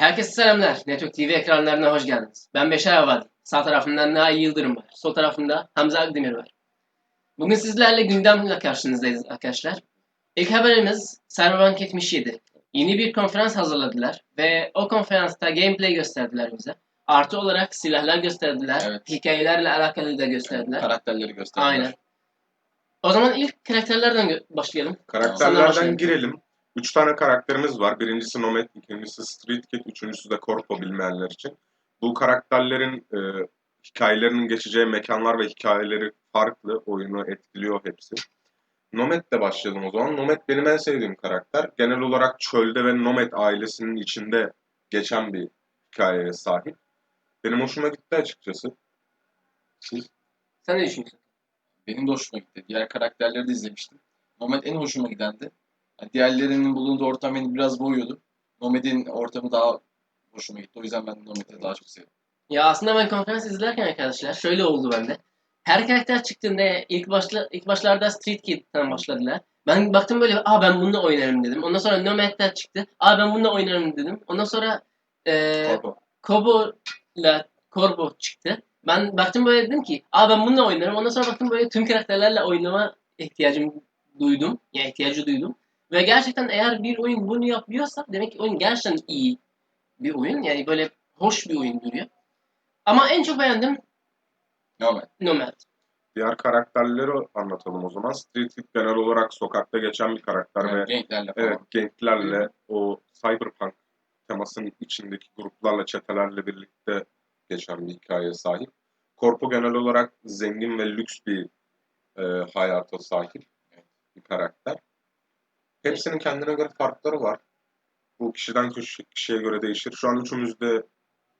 Herkese selamlar. Network TV ekranlarına hoş geldiniz. Ben Beşer Avadi. Sağ tarafımda Nail Yıldırım var. Sol tarafımda Hamza Akdemir var. Bugün sizlerle gündemle karşınızdayız arkadaşlar. İlk haberimiz Cyberpunk 77. Yeni bir konferans hazırladılar ve o konferansta gameplay gösterdiler bize. Artı olarak silahlar gösterdiler. Evet. Hikayelerle alakalı da gösterdiler. Karakterleri gösterdiler. Aynen. O zaman ilk karakterlerden başlayalım. Karakterlerden başlayalım. girelim. Üç tane karakterimiz var. Birincisi Nomad, ikincisi Street Kid, üçüncüsü de Corpo bilmeyenler için. Bu karakterlerin e, hikayelerinin geçeceği mekanlar ve hikayeleri farklı. Oyunu etkiliyor hepsi. Nomad'le başlayalım o zaman. Nomad benim en sevdiğim karakter. Genel olarak çölde ve Nomad ailesinin içinde geçen bir hikayeye sahip. Benim hoşuma gitti açıkçası. Siz? Sen ne düşünüyorsun? Benim de hoşuma gitti. Diğer karakterleri de izlemiştim. Nomad en hoşuma gidendi. Yani diğerlerinin bulunduğu ortam beni biraz boğuyordu. Nomad'in ortamı daha hoşuma gitti. O yüzden ben Nomad'i daha çok sevdim. Ya aslında ben konferans izlerken arkadaşlar şöyle oldu bende. Her karakter çıktığında ilk başla ilk başlarda Street Kid'den başladılar. Ben baktım böyle aa ben bununla oynarım dedim. Ondan sonra Nomad'den çıktı. Aa ben bununla oynarım dedim. Ondan sonra e. Kobo ile Corbo çıktı. Ben baktım böyle dedim ki aa ben bununla oynarım. Ondan sonra baktım böyle tüm karakterlerle oynama ihtiyacım duydum. Yani ihtiyacı duydum. Ve gerçekten eğer bir oyun bunu yapıyorsa demek ki oyun gerçekten iyi bir oyun. Yani böyle hoş bir oyun duruyor. Ama en çok beğendim Nomad. Nomad. Diğer karakterleri anlatalım o zaman. Street Kid genel olarak sokakta geçen bir karakter ve Yani Ganklerle falan. Evet, ganglerle o cyberpunk temasının içindeki gruplarla, çetelerle birlikte geçen bir hikayeye sahip. Corpo genel olarak zengin ve lüks bir e, hayata sahip bir karakter. Hepsinin kendine göre farkları var. Bu kişiden kişi- kişiye göre değişir. Şu an üçümüz de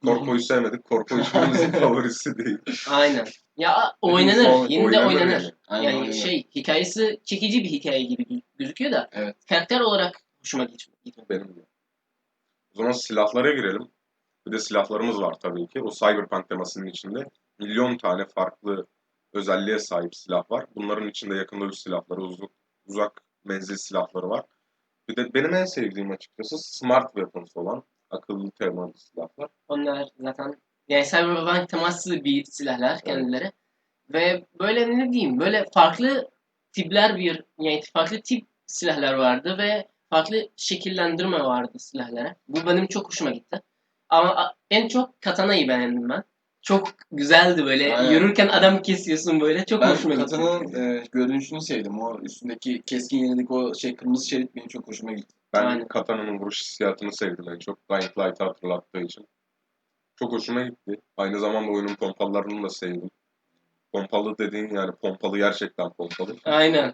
Corpo'yu sevmedik. Corpo hiçbirimizin favorisi değil. Aynen. Ya oynanır. Oynanır Yine de yani. oynanır. Aynen, Yani aynen. şey hikayesi çekici bir hikaye gibi gö- gözüküyor da Evet. karakter olarak hoşuma git- gitmedi. Benim de. O zaman silahlara girelim. Bir de silahlarımız var tabii ki. O Cyberpunk temasının içinde milyon tane farklı özelliğe sahip silah var. Bunların içinde yakın dövüş silahları, uzak, uzak menzil silahları var. Bir de benim en sevdiğim açıkçası Smart Weapons olan akıllı temalı silahlar. Onlar zaten yani Cyberpunk temaslı bir silahlar kendileri. Ve böyle ne diyeyim böyle farklı tipler bir yani farklı tip silahlar vardı ve farklı şekillendirme vardı silahlara. Bu benim çok hoşuma gitti. Ama en çok Katana'yı beğendim ben. Çok güzeldi böyle. Aynen. Yürürken adam kesiyorsun böyle. Çok Ben hoşuma gitti. Katan'ın e, görünüşünü sevdim. O üstündeki keskin yenildik o şey kırmızı şerit benim çok hoşuma gitti. Ben Aynen. Katana'nın vuruş hissiyatını sevdim en çok. Dying Light'ı hatırlattığı için. Çok hoşuma gitti. Aynı zamanda oyunun pompalarını da sevdim. Pompalı dediğin yani pompalı gerçekten pompalı. Aynen.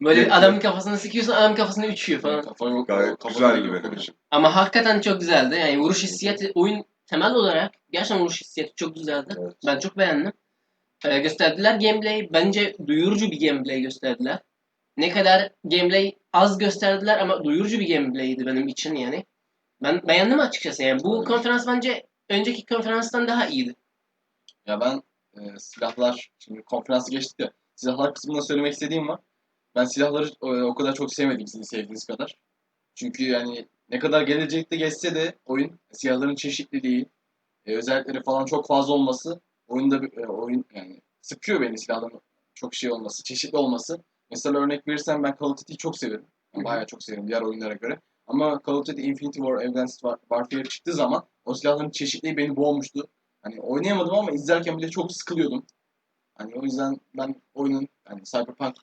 Böyle adamın kafasına sıkıyorsun adam kafasına uçuyor falan. Kafa yok. Gayet kafa güzel gibi oluyor. benim için. Ama hakikaten çok güzeldi. Yani vuruş hissiyatı oyun temel olarak gerçekten vuruş hissiyatı çok güzeldi. Evet. Ben çok beğendim. Ee, gösterdiler gameplay. Bence duyurucu bir gameplay gösterdiler. Ne kadar gameplay az gösterdiler ama duyurucu bir gameplay'di benim için yani. Ben beğendim açıkçası yani. Bu Evet. konferans bence önceki konferanstan daha iyiydi. Ya ben e, silahlar, şimdi konferansı geçtik ya, silahlar kısmında söylemek istediğim var. Ben silahları e, o kadar çok sevmedim sizin sevdiğiniz kadar. Çünkü yani ne kadar gelecekte geçse de oyun silahların çeşitli değil. E, özellikleri falan çok fazla olması oyunda bir- e, oyun yani sıkıyor beni silahların çok şey olması, çeşitli olması. Mesela örnek verirsem ben Call of Duty'yi çok severim. Yani bayağı çok severim diğer oyunlara göre. Ama Call of Duty Infinity War, Advanced War- Warfare çıktığı zaman o silahların çeşitliliği beni boğmuştu. Hani oynayamadım ama izlerken bile çok sıkılıyordum. Hani o yüzden ben oyunun hani Cyberpunk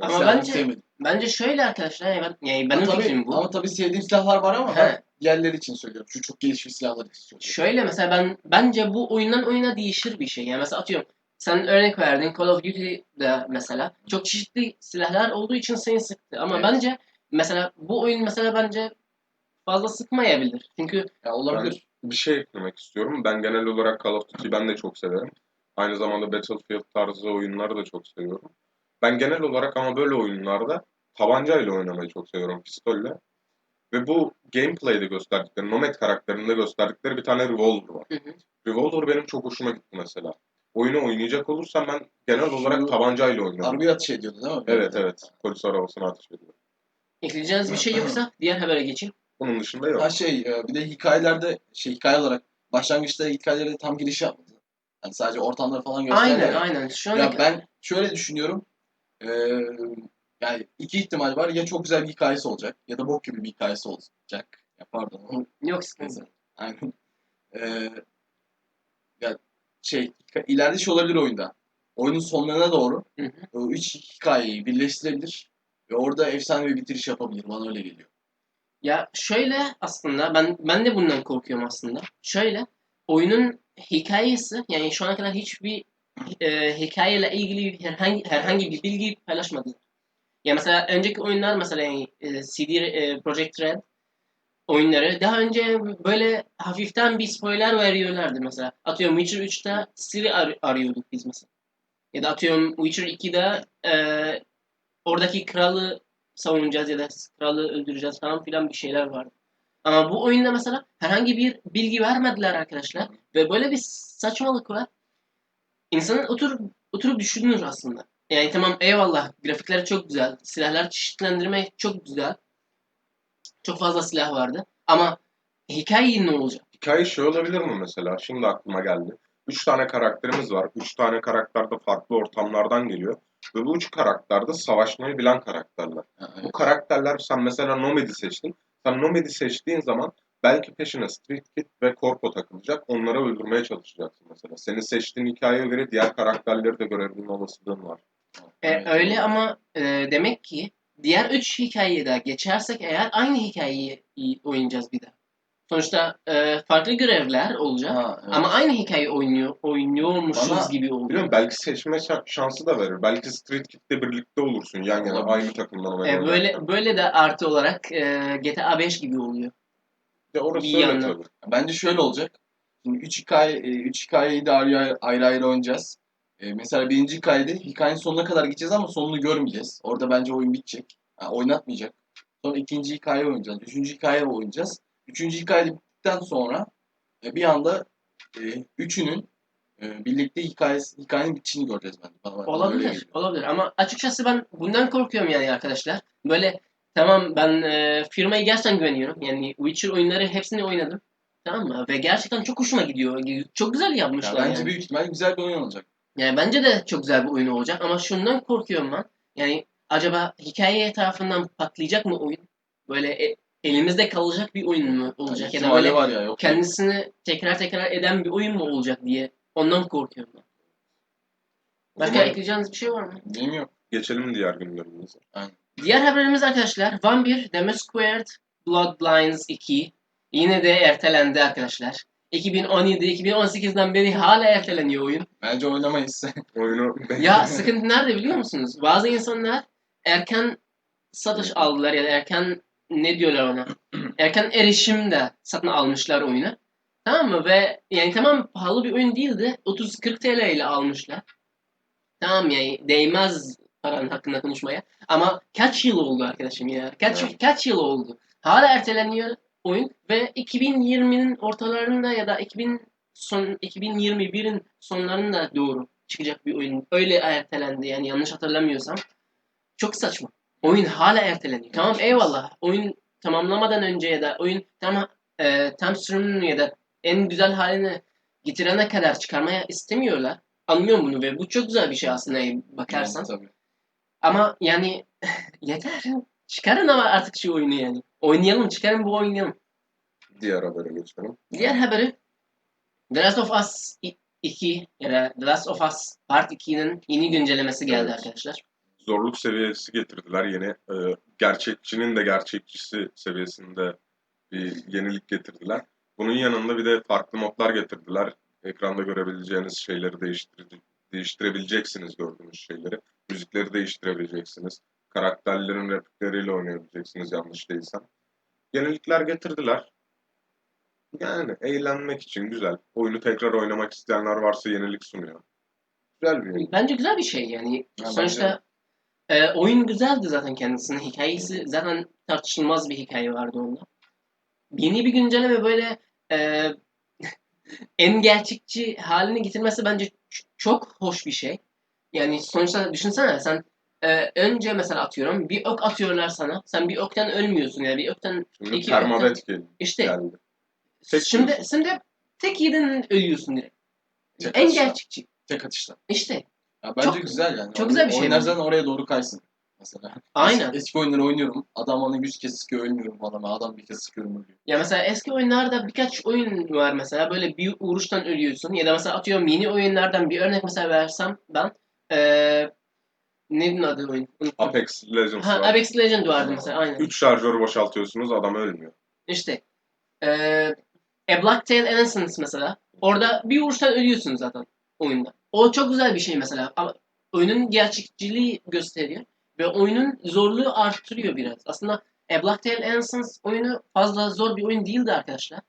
Ama silahlarını bence- sevmedim. Bence şöyle arkadaşlar yani, ben, yani benim Ama tabii- fikrim bu. Ama tabii sevdiğim silahlar var ama He. ben diğerleri için söylüyorum. Şu çok gelişmiş silahlar için söylüyorum. Şöyle mesela ben bence bu oyundan oyuna değişir bir şey. Yani mesela atıyorum sen örnek verdin Call of Duty'de mesela çok çeşitli silahlar olduğu için seni sıktı. Ama Evet. bence mesela bu oyun mesela bence fazla sıkmayabilir. Çünkü Ya olabilir. Bir şey eklemek istiyorum. Ben genel olarak Call of Duty'yi ben de çok severim. Aynı zamanda Battlefield tarzı oyunları da çok seviyorum. Ben genel olarak ama böyle oyunlarda tabancayla oynamayı çok seviyorum, pistolle. Ve bu gameplay'de gösterdikleri, Nomad karakterinde gösterdikleri bir tane revolver var. Hı hı. Revolver benim çok hoşuma gitti mesela. Oyunu oynayacak olursam ben genel Şu olarak tabancayla oynuyorum. Harbi atış ediyordu değil mi? Evet evet. Polis arabasına ateş ediyor. ekleyeceğiniz bir şey yoksa diğer habere geçeyim. Bunun dışında yok. Ha şey e, bir de hikayelerde şey hikaye olarak başlangıçta hikayelere tam giriş yapmadı. Yani sadece ortamları falan gösterdi. Aynen aynen. Şu Ya ben şöyle düşünüyorum. Ee, yani iki ihtimal var. Ya çok güzel bir hikayesi olacak ya da bok gibi bir hikayesi olacak. Ya pardon. yok sıkıntı. Aynen. Ee, ya şey ileride şey olabilir oyunda. Oyunun sonlarına doğru Hı hı. o üç hikayeyi birleştirebilir ve orada efsane bir bitiriş yapabilir. Bana öyle geliyor. Ya şöyle aslında ben ben de bundan korkuyorum aslında. Şöyle oyunun hikayesi yani şu ana kadar hiçbir e, hikayeyle ilgili herhangi herhangi bir bilgi paylaşmadılar. Ya mesela önceki oyunlar mesela e, CD e, Projekt Red oyunları daha önce böyle hafiften bir spoiler veriyorlardı mesela. Atıyorum Witcher 3'te Ciri ar- arıyorduk biz mesela. Ya da atıyorum Witcher 2'de e, oradaki kralı savunacağız ya da kralı öldüreceğiz falan filan bir şeyler vardı. Ama bu oyunda mesela herhangi bir bilgi vermediler arkadaşlar. Ve böyle bir saçmalık var. İnsanın oturup, oturup düşünür aslında. Yani tamam eyvallah grafikler çok güzel. Silahlar çeşitlendirme çok güzel. Çok fazla silah vardı. Ama hikaye ne olacak? Hikaye şey olabilir mi mesela? Şimdi aklıma geldi. Üç tane karakterimiz var. Üç tane karakter de farklı ortamlardan geliyor. Ve bu üç karakter de savaşmayı bilen karakterler. Ha, Bu evet. karakterler sen mesela Nomad'i seçtin. Sen Nomad'i seçtiğin zaman belki peşine Street Kid ve Corpo takılacak. Onları öldürmeye çalışacaksın mesela. Senin seçtiğin hikayeye göre diğer karakterleri de görebilme olasılığın var. E, Evet, öyle ama e, demek ki diğer üç hikayeyi de geçersek eğer aynı hikayeyi oynayacağız bir daha. Sonuçta e, farklı görevler olacak Ha, evet. ama aynı hikayeyi oynuyor oynuyormuşuz Bana- gibi oluyor. Biliyorum belki seçme şa- şansı da verir. Belki Street Kid'le birlikte olursun yan yana Olabilir. aynı takımdan E, böyle böyle de artı olarak e, GTA 5 gibi oluyor. De orası öyle tabii. Bence şöyle olacak. Şimdi üç hikaye, e, üç hikayeyi de ayrı ayrı, ayrı oynayacağız. E, mesela birinci hikayede hikayenin sonuna kadar gideceğiz ama sonunu görmeyeceğiz. Orada bence oyun bitecek. Ha, oynatmayacak. Sonra ikinci hikaye oynayacağız. Üçüncü hikaye oynayacağız. Üçüncü hikaye bittikten sonra e, bir anda e, üçünün e, birlikte hikayesi, hikayenin bitişini göreceğiz bence. Bana- bana Olabilir, olabilir ama açıkçası ben bundan korkuyorum yani arkadaşlar. Böyle tamam ben e, firmaya gerçekten güveniyorum. Yani Witcher oyunları hepsini oynadım. Tamam mı? Ve gerçekten çok hoşuma gidiyor. Çok güzel Ya yapmışlar bence yani. büyük ihtimalle güzel bir oyun olacak. Yani bence de çok güzel bir oyun olacak ama şundan korkuyorum ben. Yani acaba hikaye tarafından patlayacak mı oyun? Böyle e- elimizde kalacak bir oyun mu olacak? Ya da böyle var ya yok. kendisini tekrar tekrar eden bir oyun mu olacak diye ondan korkuyorum ben. Başka ekleyeceğiniz bir şey var mı? Benim yok. Geçelim diğer gündemimize. Diğer haberimiz arkadaşlar Vampire The Masquerade Bloodlines 2 yine de ertelendi arkadaşlar. 2017-2018'den beri hala erteleniyor oyun. Bence oynamayız. Oyunu Ya sıkıntı nerede biliyor musunuz? Bazı insanlar erken satış aldılar ya da erken ne diyorlar ona? Erken erişimde satın almışlar oyunu. Tamam mı? Ve yani tamam pahalı bir oyun değildi. 30-40 TL ile almışlar. Tamam yani değmez paranın hakkında konuşmaya. Ama kaç yıl oldu arkadaşım ya? Kaç Evet. kaç yıl oldu? Hala erteleniyor oyun ve 2020'nin ortalarında ya da 2000 son 2021'in sonlarında doğru çıkacak bir oyun. Öyle ertelendi yani yanlış hatırlamıyorsam. Çok saçma. Oyun hala erteleniyor. Tamam eyvallah. Oyun tamamlamadan önce ya da oyun tam e, tam sürümünü ya da en güzel halini getirene kadar çıkarmaya istemiyorlar. Anlıyorum bunu ve bu çok güzel bir şey aslında bakarsan. Tabii. Ama yani yeter. Çıkarın ama artık şu oyunu yani. Oynayalım, çıkarın bu oynayalım. diğer habere geçelim. Diğer haberi The Last of Us 2 ya da The Last of Us Part 2'nin yeni güncellemesi geldi Evet. arkadaşlar. Zorluk seviyesi getirdiler yeni. e, gerçekçinin de gerçekçisi seviyesinde bir yenilik getirdiler. Bunun yanında bir de farklı modlar getirdiler. Ekranda görebileceğiniz şeyleri değiştir değiştirebileceksiniz gördüğünüz şeyleri. Müzikleri değiştirebileceksiniz. Karakterlerin replikleriyle oynayabileceksiniz yanlış değilsem. Yenilikler getirdiler. Yani eğlenmek için güzel. Oyunu tekrar oynamak isteyenler varsa yenilik sunuyor. Güzel bir oyun. Bence güzel bir şey yani. Ha, Sonuçta e, oyun güzeldi zaten kendisinin. Hikayesi zaten tartışılmaz bir hikaye vardı onda. Yeni bir güncelleme böyle e, en gerçekçi haline getirmesi bence çok hoş bir şey. Yani sonuçta düşünsene sen e, önce mesela atıyorum bir ok atıyorlar sana. Sen bir oktan ölmüyorsun yani bir oktan Şimdi İki termobet gel- işte geldi. Tek şimdi şimdi tek yedin ölüyorsun direkt. Tek en atışla. gerçekçi. Tek atışla. İşte Ya bence Çok- güzel yani. çok güzel bir şey zaten oraya doğru kaysın. Mesela. aynen. Eski, eski oyunları oynuyorum. Adam bana 100 kez sıkıyor ölmüyorum falan. Adam bir kez sıkıyorum ölüyor. Ya mesela eski oyunlarda birkaç oyun var mesela böyle bir vuruştan ölüyorsun ya da mesela atıyorum yeni oyunlardan bir örnek mesela versem ben eee neyin adı oyun? Unuttum. Apex Legends Ha, var. Apex Legend vardı mesela aynen. 3 şarjörü boşaltıyorsunuz adam ölmüyor. İşte eee A Black Tail Innocence mesela. Orada bir vuruştan ölüyorsun zaten oyunda. O çok güzel bir şey mesela. Ama oyunun gerçekçiliği gösteriyor. Ve oyunun zorluğu arttırıyor biraz. Aslında A Black Tail Innocence oyunu fazla zor bir oyun değildi arkadaşlar.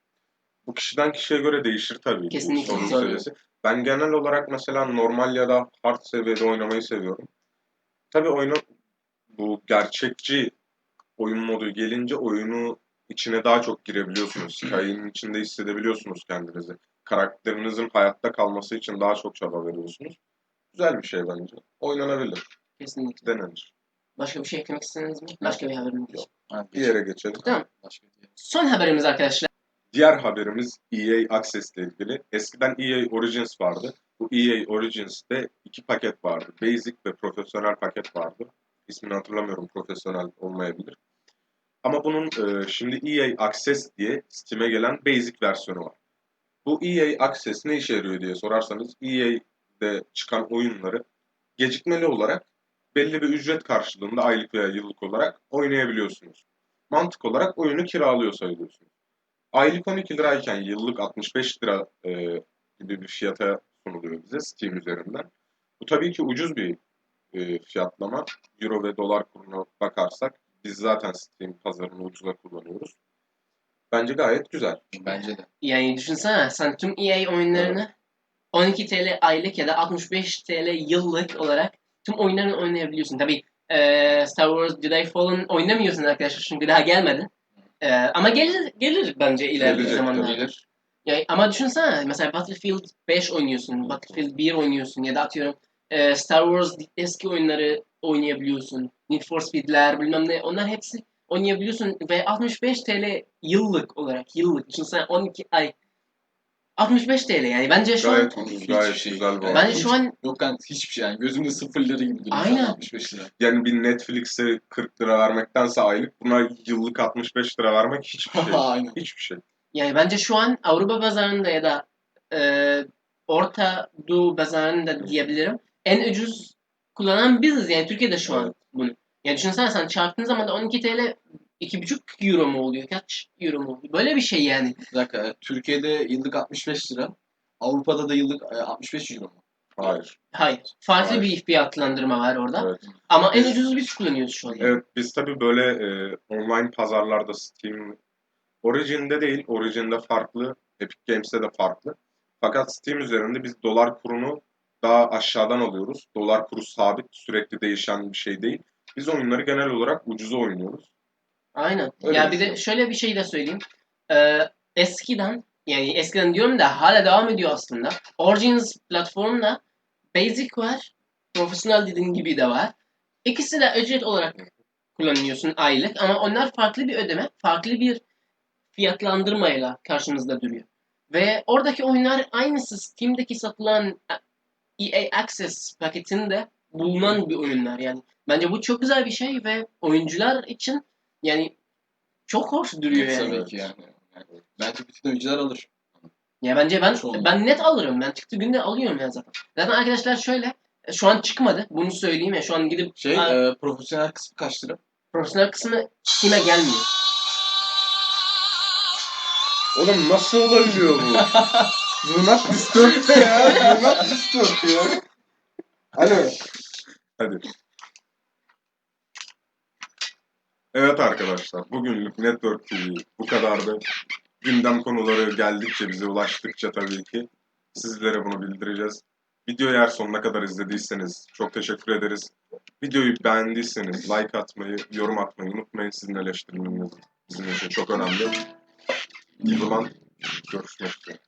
Bu kişiden kişiye göre değişir tabii. Kesinlikle. sorun Tabii. seviyesi. Ben genel olarak mesela normal ya da hard seviyede oynamayı seviyorum. Tabii oyunu bu gerçekçi oyun modu gelince oyunu içine daha çok girebiliyorsunuz. Hikayenin içinde hissedebiliyorsunuz kendinizi. Karakterinizin hayatta kalması için daha çok çaba veriyorsunuz. Güzel bir şey bence. Oynanabilir, Kesinlikle. denenir. Başka bir şey eklemek istediniz mi? Başka bir haberimiz yok. Bir yere geçelim. Tamam. Başka bir. Son haberimiz arkadaşlar. Diğer haberimiz EA Access ile ilgili. Eskiden EA Origins vardı. Bu EA Origins'te iki paket vardı. Basic ve profesyonel paket vardı. İsmini hatırlamıyorum. Profesyonel olmayabilir. Ama bunun e, şimdi EA Access diye Steam'e gelen Basic versiyonu var. Bu EA Access ne işe yarıyor diye sorarsanız EA'de çıkan oyunları gecikmeli olarak belli bir ücret karşılığında aylık veya yıllık olarak oynayabiliyorsunuz. Mantık olarak oyunu kiralıyor sayılıyorsunuz. Aylık 12 lirayken yıllık 65 lira e, gibi bir fiyata sunuluyor bize Steam üzerinden. Bu tabii ki ucuz bir e, fiyatlama. Euro ve dolar kuruna bakarsak biz zaten Steam pazarını ucuza kullanıyoruz. Bence gayet güzel. Bence de. Yani düşünsene sen tüm EA oyunlarını 12 TL aylık ya da 65 TL yıllık olarak tüm oyunlarını oynayabiliyorsun. Tabi Star Wars Jedi Fallen oynamıyorsun arkadaşlar çünkü daha gelmedi. Eee, ama gelir gelir bence ilerleyen zamanlarda. Gelir. Yani ama düşünsene mesela Battlefield 5 oynuyorsun, Battlefield 1 oynuyorsun ya da atıyorum e, Star Wars eski oyunları oynayabiliyorsun. Need for Speed'ler bilmem ne onlar hepsi oynayabiliyorsun ve 65 TL yıllık olarak yıllık düşünsene 12 ay 65 TL yani bence şu an Gayet ucuz, gayet Hiçbir şey. güzel bu. Bence şu an Yok yani hiçbir şey yani. Gözümde sıfır lira gibi duruyor. Aynen. 65 lira. Yani bir Netflix'e 40 lira vermektense aylık buna yıllık 65 lira vermek hiçbir şey. Aynen. Hiçbir şey. yani bence şu an Avrupa pazarında ya da e, Orta Doğu pazarında diyebilirim en ucuz kullanan biziz yani Türkiye'de şu an Evet. bunu. Yani düşünsene sen çarptığın zaman da 12 TL 2,5 euro mu oluyor? Kaç euro mu oluyor? Böyle bir şey yani. Bir dakika. e, Türkiye'de yıllık 65 lira. Avrupa'da da yıllık e, 65 euro mu? Hayır. Hayır. Farklı Hayır. bir fiyatlandırma var orada. Evet. Ama en ucuzu biz kullanıyoruz şu an. Evet biz tabii böyle e, online pazarlarda Steam Origin'de değil, Origin'de farklı, Epic Games'te de farklı. Fakat Steam üzerinde biz dolar kurunu daha aşağıdan alıyoruz. Dolar kuru sabit, sürekli değişen bir şey değil. Biz oyunları genel olarak ucuza oynuyoruz. Aynen. Öyle ya bir de şöyle bir şey de söyleyeyim. Ee, eskiden yani eskiden diyorum da hala devam ediyor aslında. Origins platformunda Basic var. Profesyonel dediğin gibi de var. İkisi de ücret olarak kullanıyorsun aylık ama onlar farklı bir ödeme, farklı bir fiyatlandırmayla karşımızda duruyor. Ve oradaki oyunlar aynısı Steam'deki satılan EA Access paketinde bulunan bir oyunlar. Yani bence bu çok güzel bir şey ve oyuncular için yani çok hoş duruyor yani. Tabii ki yani. yani. Bence bütün oyuncular alır. Ya bence ben Çoğunluk. ben net alırım. Ben çıktı günde alıyorum ya zaten. Zaten arkadaşlar şöyle şu an çıkmadı. Bunu söyleyeyim ya şu an gidip Şey Aa, e, profesyonel kısmı kaç lira? profesyonel kısmı Steam'e gelmiyor. Oğlum nasıl olabiliyor bu? Do not disturb ya. Do not disturb ya. Alo. Hadi. Evet arkadaşlar, bugünlük Network TV bu kadardı. Gündem konuları geldikçe, bize ulaştıkça tabii ki sizlere bunu bildireceğiz. Videoyu eğer sonuna kadar izlediyseniz çok teşekkür ederiz. Videoyu beğendiyseniz like atmayı, yorum atmayı unutmayın. Sizin eleştirmeniz bizim için çok önemli. O zaman görüşmek üzere.